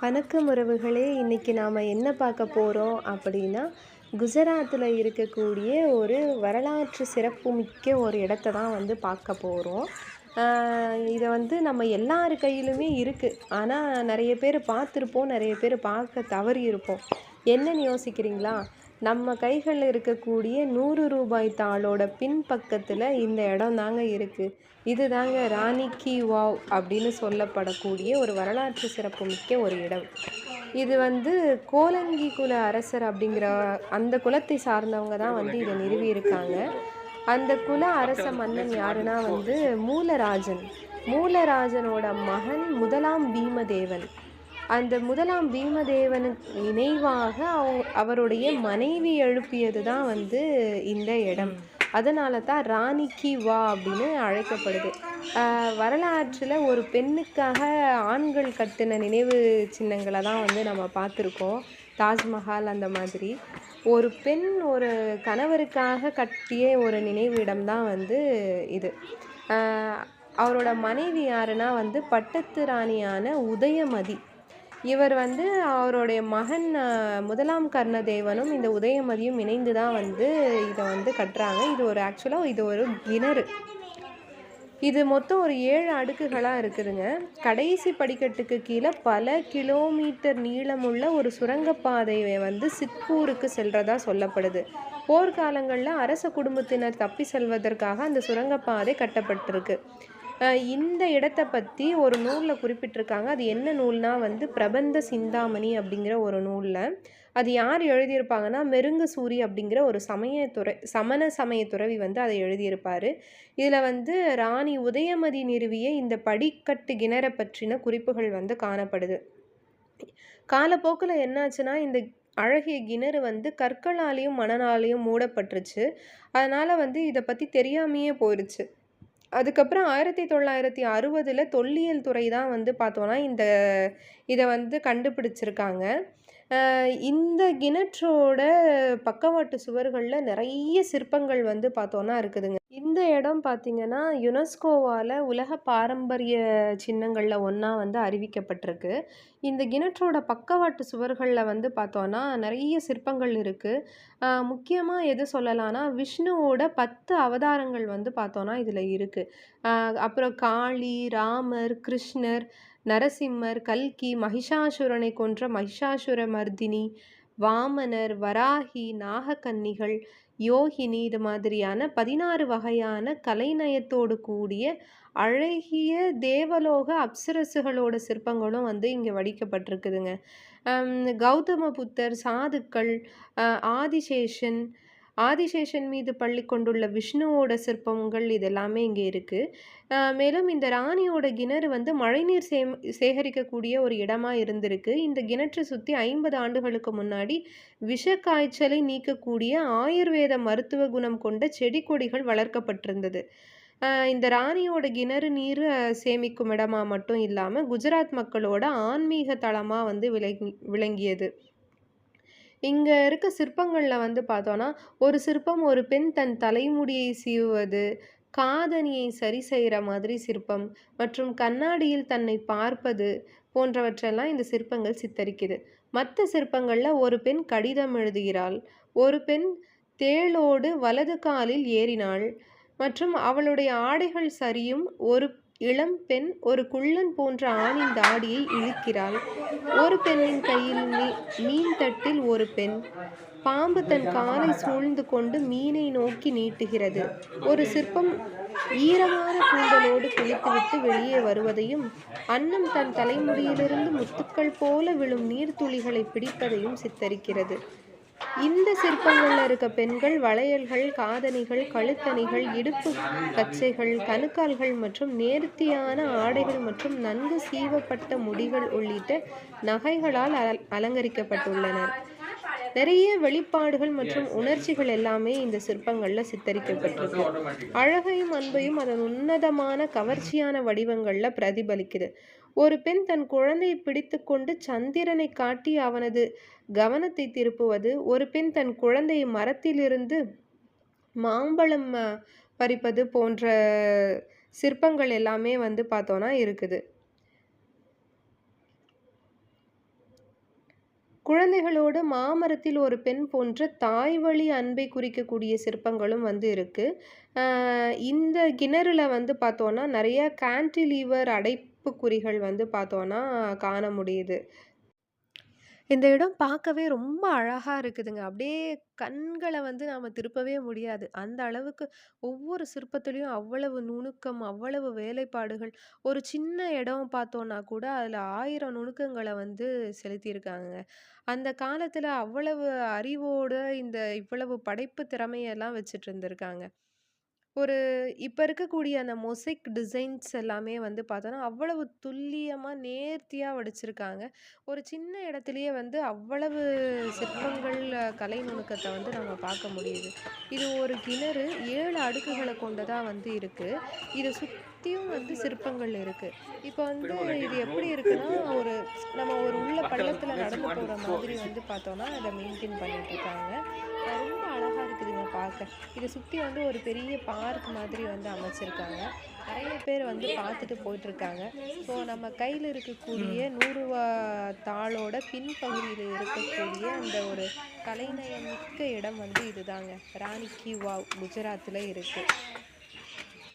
வணக்கம் உறவுகளே இன்றைக்கி நாம் என்ன பார்க்க போகிறோம் அப்படின்னா குஜராத்தில் இருக்கக்கூடிய ஒரு வரலாற்று சிறப்புமிக்க ஒரு இடத்த தான் வந்து பார்க்க போகிறோம் இதை வந்து நம்ம எல்லார் கையிலுமே இருக்குது ஆனால் நிறைய பேர் பார்த்துருப்போம் நிறைய பேர் பார்க்க தவறி இருப்போம் என்னன்னு யோசிக்கிறீங்களா? நம்ம கைகளில் இருக்கக்கூடிய நூறு ரூபாய் தாளோட பின்பக்கத்தில் இந்த இடம் தாங்க இருக்குது இது தாங்க ராணி கி வாவ் அப்படின்னு சொல்லப்படக்கூடிய ஒரு வரலாற்று சிறப்பு மிக்க ஒரு இடம். இது வந்து கோலங்கி குல அரசர் அப்படிங்கிற அந்த குலத்தை சார்ந்தவங்க தான் வந்து இதை நிறுவியிருக்காங்க. அந்த குல அரச மன்னன் யாருன்னா வந்து மூலராஜன். மூலராஜனோட மகன் முதலாம் பீமதேவன். அந்த முதலாம் பீமதேவனுக்கு நினைவாக அவ- அவருடைய மனைவி எழுப்பியது தான் வந்து இந்த இடம். அதனால தான் ராணி வா அப்படின்னு அழைக்கப்படுது. வரலாற்றில் ஒரு பெண்ணுக்காக ஆண்கள் கட்டின நினைவு சின்னங்களை தான் வந்து நம்ம பார்த்துருக்கோம். தாஜ்மஹால் அந்த மாதிரி. ஒரு பெண் ஒரு கணவருக்காக கட்டிய ஒரு நினைவிடம் தான் வந்து இது. அவரோட மனைவி யாருன்னா வந்து பட்டத்து ராணியான உதயமதி. இவர் வந்து அவருடைய மகன் முதலாம் கர்ணதேவனும் இந்த உதயமதியும் இணைந்து தான் வந்து இதை வந்து கட்டுறாங்க. இது ஒரு ஆக்சுவலாக இது ஒரு கிணறு. இது மொத்தம் ஒரு ஏழு அடுக்குகளாக இருக்குதுங்க. கடைசி படிக்கட்டுக்கு கீழே பல கிலோமீட்டர் நீளமுள்ள ஒரு சுரங்கப்பாதையை வந்து சித்பூருக்கு செல்றதா சொல்லப்படுது. போர்க்காலங்களில் அரச குடும்பத்தினர் தப்பி செல்வதற்காக அந்த சுரங்கப்பாதை கட்டப்பட்டிருக்கு. இந்த இடத்த பற்றி ஒரு நூலில் குறிப்பிட்டிருக்காங்க. அது என்ன நூல்னால் வந்து பிரபந்த சிந்தாமணி அப்படிங்கிற ஒரு நூலில். அது யார் எழுதியிருப்பாங்கன்னா மெருங்கு சூரி அப்படிங்கிற ஒரு சமயத்துறை சமண சமய துறவி வந்து அதை எழுதியிருப்பார். இதில் வந்து ராணி உதயமதி நிறுவிய இந்த படிக்கட்டு கிணற பற்றின குறிப்புகள் வந்து காணப்படுது. காலப்போக்கில் என்னாச்சுன்னா இந்த அழகிய கிணறு வந்து கற்களாலேயும் மணலாலேயும் மூடப்பட்டுருச்சு. அதனால் வந்து இதை பற்றி தெரியாமையே போயிடுச்சு அதுக்கப்புறம் ஆயிரத்தி தொள்ளாயிரத்தி அறுபதில் தொல்லியல் துறை தான் வந்து பார்த்தோன்னா இந்த இதை வந்து கண்டுபிடிச்சிருக்காங்க. இந்த கிணற்றோட பக்கவாட்டு சுவர்களில் நிறைய சிற்பங்கள் வந்து பார்த்தோன்னா இருக்குதுங்க. இந்த இடம் பார்த்திங்கன்னா யுனெஸ்கோவால் உலக பாரம்பரிய சின்னங்களில் ஒன்றா வந்து அறிவிக்கப்பட்டிருக்கு. இந்த கிணற்றோட பக்கவாட்டு சுவர்களில் வந்து பார்த்தோன்னா நிறைய சிற்பங்கள் இருக்குது முக்கியமாக எது சொல்லலாம்னா விஷ்ணுவோட பத்து அவதாரங்கள் வந்து பார்த்தோன்னா இதில் இருக்குது அப்புறம் காளி ராமர் கிருஷ்ணர் நரசிம்மர் கல்கி மகிஷாசுரனை கொன்ற மகிஷாசுர மர்தினி வாமனர் வராகி நாகக்கன்னிகள் யோகினி இது மாதிரியான பதினாறு வகையான கலைநயத்தோடு கூடிய அழகிய தேவலோக அப்சரசுகளோட சிற்பங்களும் வந்து இங்கே வடிக்கப்பட்டிருக்குதுங்க. கௌதம புத்தர் சாதுக்கள் ஆதிசேஷன் ஆதிசேஷன் மீது பள்ளி கொண்டுள்ள விஷ்ணுவோட சிற்பங்கள் இதெல்லாமே இங்கே இருக்குது மேலும் இந்த ராணியோட கிணறு வந்து மழைநீர் சே சேகரிக்கக்கூடிய ஒரு இடமாக இருந்திருக்கு. இந்த கிணற்றை சுற்றி ஐம்பது ஆண்டுகளுக்கு முன்னாடி விஷ காய்ச்சலை நீக்கக்கூடிய ஆயுர்வேத மருத்துவ குணம் கொண்ட செடி கொடிகள் வளர்க்கப்பட்டிருந்தது இந்த ராணியோட கிணறு நீர் சேமிக்கும் இடமா மட்டும் இல்லாமல் குஜராத் மக்களோட ஆன்மீக தளமாக வந்து விளங்கி விளங்கியது. இங்கே இருக்க சிற்பங்களில் வந்து பார்த்தோன்னா ஒரு சிற்பம் ஒரு பெண் தன் தலைமுடியை சீவுவது காதணியை சரி செய்கிற மாதிரி சிற்பம் மற்றும் கண்ணாடியில் தன்னை பார்ப்பது போன்றவற்றெல்லாம் இந்த சிற்பங்கள் சித்தரிக்குது. மற்ற சிற்பங்களில் ஒரு பெண் கடிதம் எழுதுகிறாள் ஒரு பெண் தேளோடு வலது காலில் ஏறினாள் மற்றும் அவளுடைய ஆடைகள் சரியும் ஒரு இளம் பெண் ஒரு குள்ளன் போன்ற ஆணின் தாடியை இழுக்கிறாள். ஒரு பெண்ணின் கையில் மீ மீன் தட்டில் ஒரு பெண். பாம்பு தன் காலை சூழ்ந்து கொண்டு மீனை நோக்கி நீட்டுகிறது. ஒரு சிற்பம் ஈரமான கூந்தலோடு குளித்துவிட்டு வெளியே வருவதையும் அன்னம் தன் தலைமுடியிலிருந்து முத்துக்கள் போல விழும் நீர்த்துளிகளை பிடிப்பதையும் சித்தரிக்கிறது. இந்த சிற்பங்களில் இருக்க பெண்கள் வளையல்கள் காதணிகள் கழுத்தணிகள் இடுப்பு கச்சைகள் கணுக்கால்கள் மற்றும் நேர்த்தியான ஆடைகள் மற்றும் நன்கு சீவப்பட்ட முடிகள் உள்ளிட்ட நகைகளால் அல- அலங்கரிக்கப்பட்டுள்ளனர். நிறைய வெளிப்பாடுகள் மற்றும் உணர்ச்சிகள் எல்லாமே இந்த சிற்பங்களில் சித்தரிக்கப்பட்டிருக்கு. அழகையும் அன்பையும் அதன் உன்னதமான கவர்ச்சியான வடிவங்களில் பிரதிபலிக்குது. ஒரு பெண் தன் குழந்தையை பிடித்துக்கொண்டு சந்திரனை காட்டி அவனது கவனத்தை திருப்புவது ஒரு பெண் தன் குழந்தையை மரத்திலிருந்து மாம்பழம் பறிப்பது போன்ற சிற்பங்கள் எல்லாமே வந்து பார்த்தோன்னா இருக்குது. குழந்தைகளோடு மாமரத்தில் ஒரு பெண் போன்ற தாய் வழி அன்பை குறிக்கக்கூடிய சிற்பங்களும் வந்து இருக்குது இந்த கிணறுல வந்து பார்த்தோன்னா நிறைய கேன்டிலீவர் அடைப்புக்குறிகள் வந்து பார்த்தோன்னா காண முடியுது. இந்த இடம் பார்க்கவே ரொம்ப அழகாக இருக்குதுங்க. அப்படியே கண்களை வந்து நாம் திருப்பவே முடியாது. அந்த அளவுக்கு ஒவ்வொரு சிற்பத்துலேயும் அவ்வளவு நுணுக்கம், அவ்வளவு வேலைப்பாடுகள். ஒரு சின்ன இடம் பார்த்தோன்னா கூட, அதில் ஆயிரம் நுணுக்கங்களை வந்து செலுத்தியிருக்காங்கங்க. அந்த காலத்தில் அவ்வளவு அறிவோட இந்த இவ்வளவு படைப்பு திறமையெல்லாம் வச்சுட்டு இருந்திருக்காங்க. ஒரு இப்போ இருக்கக்கூடிய அந்த மொசைக் டிசைன்ஸ் எல்லாமே வந்து பார்த்தோன்னா, அவ்வளவு துல்லியமாக நேர்த்தியாக வடிச்சிருக்காங்க. ஒரு சின்ன இடத்துலையே வந்து அவ்வளவு சிற்பங்கள், கலை நுணுக்கத்தை வந்து நம்ம பார்க்க முடியுது. இது ஒரு கிணறு ஏழு அடுக்குகளை கொண்டதாக வந்து இருக்குது இது சுத் சுத்தியும் வந்து சிற்பங்கள் இருக்கு. இப்ப வந்து இது எப்படி இருக்குன்னா, ஒரு நம்ம ஒரு உள்ள பள்ளத்துல நடந்து போற மாதிரி வந்து பார்த்தோம்னா, அத மெயின்டெயின் பண்ணிட்டுருக்காங்க. அ ரொம்ப அழகா இருக்குதுங்க பார்க்க. இத சுத்தி வந்து ஒரு பெரிய பார்க் மாதிரி வந்து அமைச்சிருக்காங்க. நெறைய பேர் வந்து பார்த்துட்டு போயிட்டுருக்காங்க. ஸோ நம்ம கையில இருக்கக்கூடிய. 100 தாளோட பின்பகுதியில இருக்கக்கூடிய அந்த ஒரு கலைநயம் மிக்க இடம் வந்து இதுதாங்க. ராணி கி வாவ் குஜராத்ல இருக்கு.